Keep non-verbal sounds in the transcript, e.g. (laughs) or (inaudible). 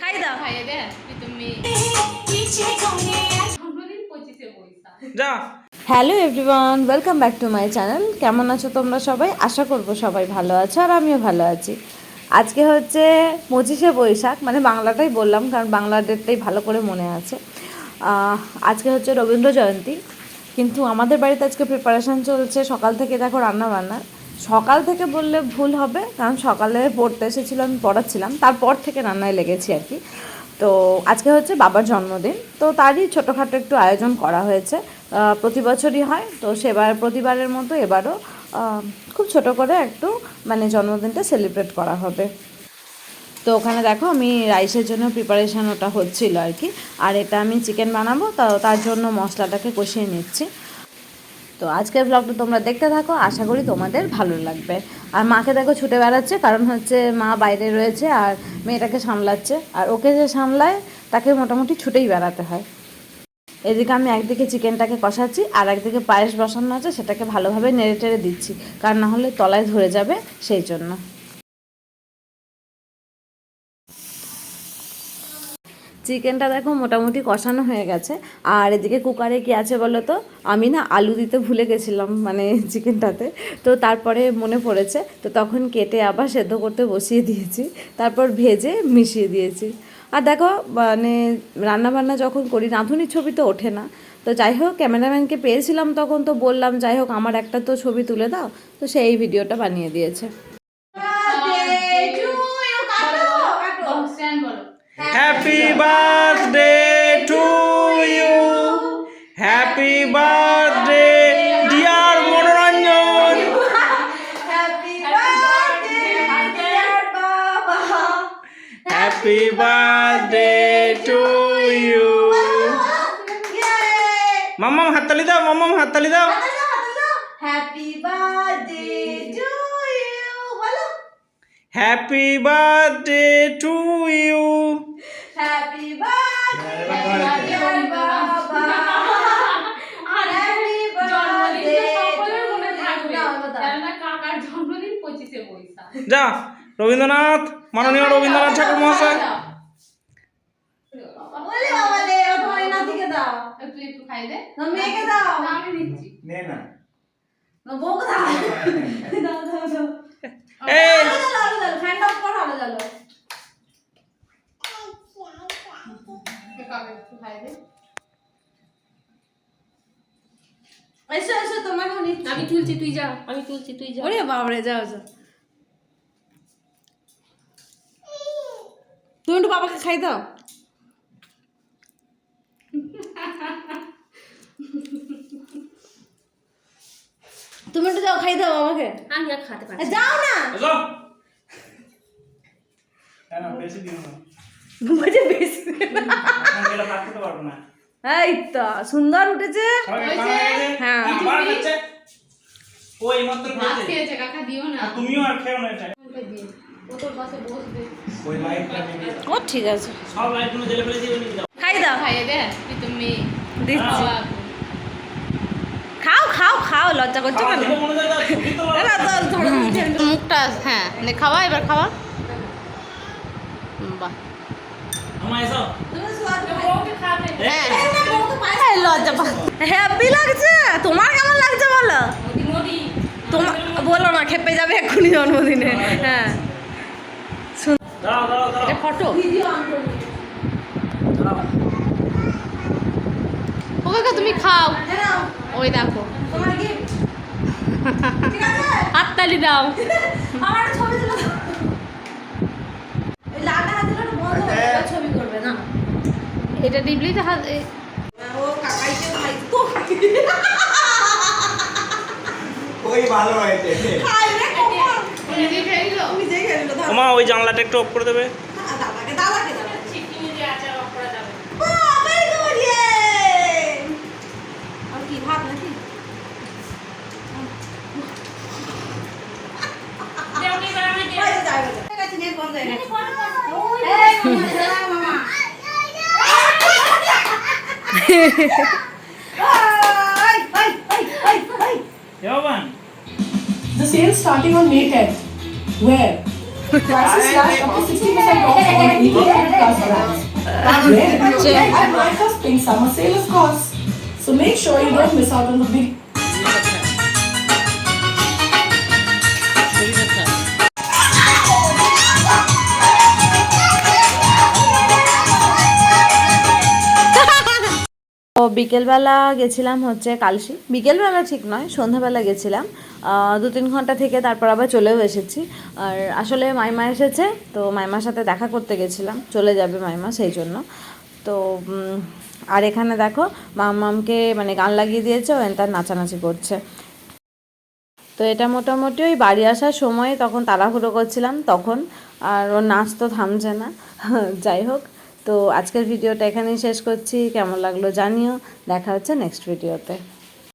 খাই দাও। খাইয়ে দে তুমি জন্মদিন পঁচিশে বৈশাখ। যা। Hello everyone welcome back to my channel কেমন আছো তোমরা সবাই? আশা করব সবাই ভালো আছো আর আমিও ভালো আছি। আজকে হচ্ছে পঁচিশে বৈশাখ মানে বাংলাটাই বললাম কারণ বাংলা ডেটটাই ভালো করে মনে আছে। আজকে হচ্ছে রবীন্দ্র জয়ন্তী কিন্তু আমাদের বাড়িতে আজকে প্রিপারেশান চলছে সকাল থেকে দেখো রান্না বান্না সকাল থেকে বললে ভুল হবে, কারণ সকালে পড়তে এসেছিলাম আমি পড়াচ্ছিলাম। তারপর থেকে রান্নায় লেগেছি আর কি। তো আজকে হচ্ছে বাবার জন্মদিন। তো তারই ছোটোখাটো একটু আয়োজন করা হয়েছে। প্রতি বছরই হয়। তো সেবার, প্রতিবারের মতো এবারও খুব ছোট করে একটু মানে জন্মদিনটা সেলিব্রেট করা হবে। তো ওখানে দেখো, আমি রাইসের জন্য প্রিপারেশান ওটা হচ্ছিল আর কি। আর এটা আমি চিকেন বানাবো, তো তার জন্য মশলাটাকে কষিয়ে নিচ্ছি। তো আজকের ব্লগটা তোমরা দেখতে থাকো, আশা করি তোমাদের ভালো লাগবে। আর মাকে দেখো ছুটে বেড়াচ্ছে, কারণ হচ্ছে মা বাইরে রয়েছে আর মেয়েটাকে সামলাচ্ছে। আর ওকে যে সামলায়, তাকে মোটামুটি ছুটেই বেড়াতে হয়। এদিকে আমি একদিকে চিকেনটাকে কষাচ্ছি, আর একদিকে পায়েস বসানো আছে, সেটাকে ভালোভাবে নেড়ে টেড়ে দিচ্ছি, কারণ না হলে তলায় ধরে যাবে সেই জন্য। চিকেনটা দেখো মোটামুটি কষানো হয়ে গেছে। আর এদিকে কুকারে কি আছে বলো তো? আমি না আলু দিতে ভুলে গেছিলাম মানে (laughs) চিকেনটাতে। তো তারপরে মনে পড়েছে, তো তখন কেটে আবার সেদ্ধ করতে বসিয়ে দিয়েছি। তারপর ভেজে মিশিয়ে দিয়েছি। আর দেখো মানে রান্নাবান্না যখন করি, রাঁধুনির ছবি তো ওঠে না। তো যাই হোক, ক্যামেরাম্যানকে পেয়েছিলাম তখন, তো বললাম, যাই হোক, আমার একটা তো ছবি তুলে দাও। তো সেই ভিডিওটা বানিয়ে দিয়েছে স্ট্যান্ড বলো happy birthday to you happy birthday dear Manoranjan happy birthday to you Mammam হাততালি দাও মাম্মাম হাততালি দাও হ্যাপি বার্থডে টু ইউ বলো happy birthday to you happy birthday মনে কাকার জন্মদিন পঁচিশে বৈশাখ। যা রবীন্দ্রনাথ মাননীয় রবীন্দ্রনাথ ঠাকুর মহাশয়। বলে বাবা লে তোমার নাতিকে দাও তুই একটু খাই দে না মেয়েকে দাও না, আমি নিচ্ছি নে না না বউকে দাও দাও দাও দাও এই আলো জ্বালো আলো জ্বালো ফ্যান অফ করো আলো জ্বালো কাকা একটু খাই দে এসো এসো তোমাকেও আমি তুলছি তুই যা আমি তুলছি তুই যা। ওরে বাবারে যাও যাও। তুমি একটু বাবাকে খাই দাও। তুমি একটু যাও খাই দাও বাবাকে। আমি আর খাতে পারি যাও না। বেশি না। বেশি। এই তো সুন্দর উঠেছে। হয়ে। ও এই ভাত খেয়েছে। খেয়েছে কাকা দিও না। তুমিও আর খেও না এটা। ও তোর পাশে বসবে। ওই লাইটটা নিয়ে ও ঠিক আছে। সব লাইটগুলো জ্বেলে ফেলে দিয়ে দাও খাই দাও। খাইয়ে দে তুমি দিচ্ছি। খাও খাও খাও লজ্জা করছ কেন। মুখটা হ্যাঁ নে খাওয়া এবার খাওয়া। বাহ আমার এসো হ্যাঁ এই লজ্জা হ্যাপি লাগছে? তোমার কেমন লাগছে বলো? তোমার বলো না খেপে যাবে এক্ষুনি জন্মদিনে। হ্যাঁ। ফটো। ও কাকা তুমি খাও। ওই দেখো। হাততালি দাও। (laughs) আমার ছবি তুলে দাও। ওই লালটা হাত দিলে একটু বন্ধ হয়ে যাবে, ছবি করবে না এটা ডিবলি তো হাত ও কাকাইকে তো ওই ভালো হয়েছে। খাই রে নিজে ওমা ওই জানলাটা একটু অফ করে দেবে। The sale starting on May 10th. Where? Prices slash up to 60% off on Indian plus brands. And Nykaa Spring Summer Sale, of course. So make sure you don't miss out on the big তো বিকেলবেলা গেছিলাম হচ্ছে কালসি। বিকেলবেলা ঠিক নয়, সন্ধ্যাবেলা গেছিলাম। দু তিন ঘণ্টা থেকে তারপর আবার চলেও এসেছি। আর আসলে মাইমা এসেছে, তো মাইমার সাথে দেখা করতে গেছিলাম। চলে যাবে মাইমা সেই জন্য। তো আর এখানে দেখো মামামকে মানে গান লাগিয়ে দিয়েছে, ও তার নাচানাচি করছে। তো এটা মোটামুটি ওই বাড়ি আসার সময় তখন তাড়াহুড়ো করছিলাম, তখন। আর ওর নাচ তো থামছে না। (laughs) যাই হোক তো আজকের ভিডিওটা এখানেই শেষ করছি। কেমন লাগল জানিও। দেখা হচ্ছে নেক্সট ভিডিওতে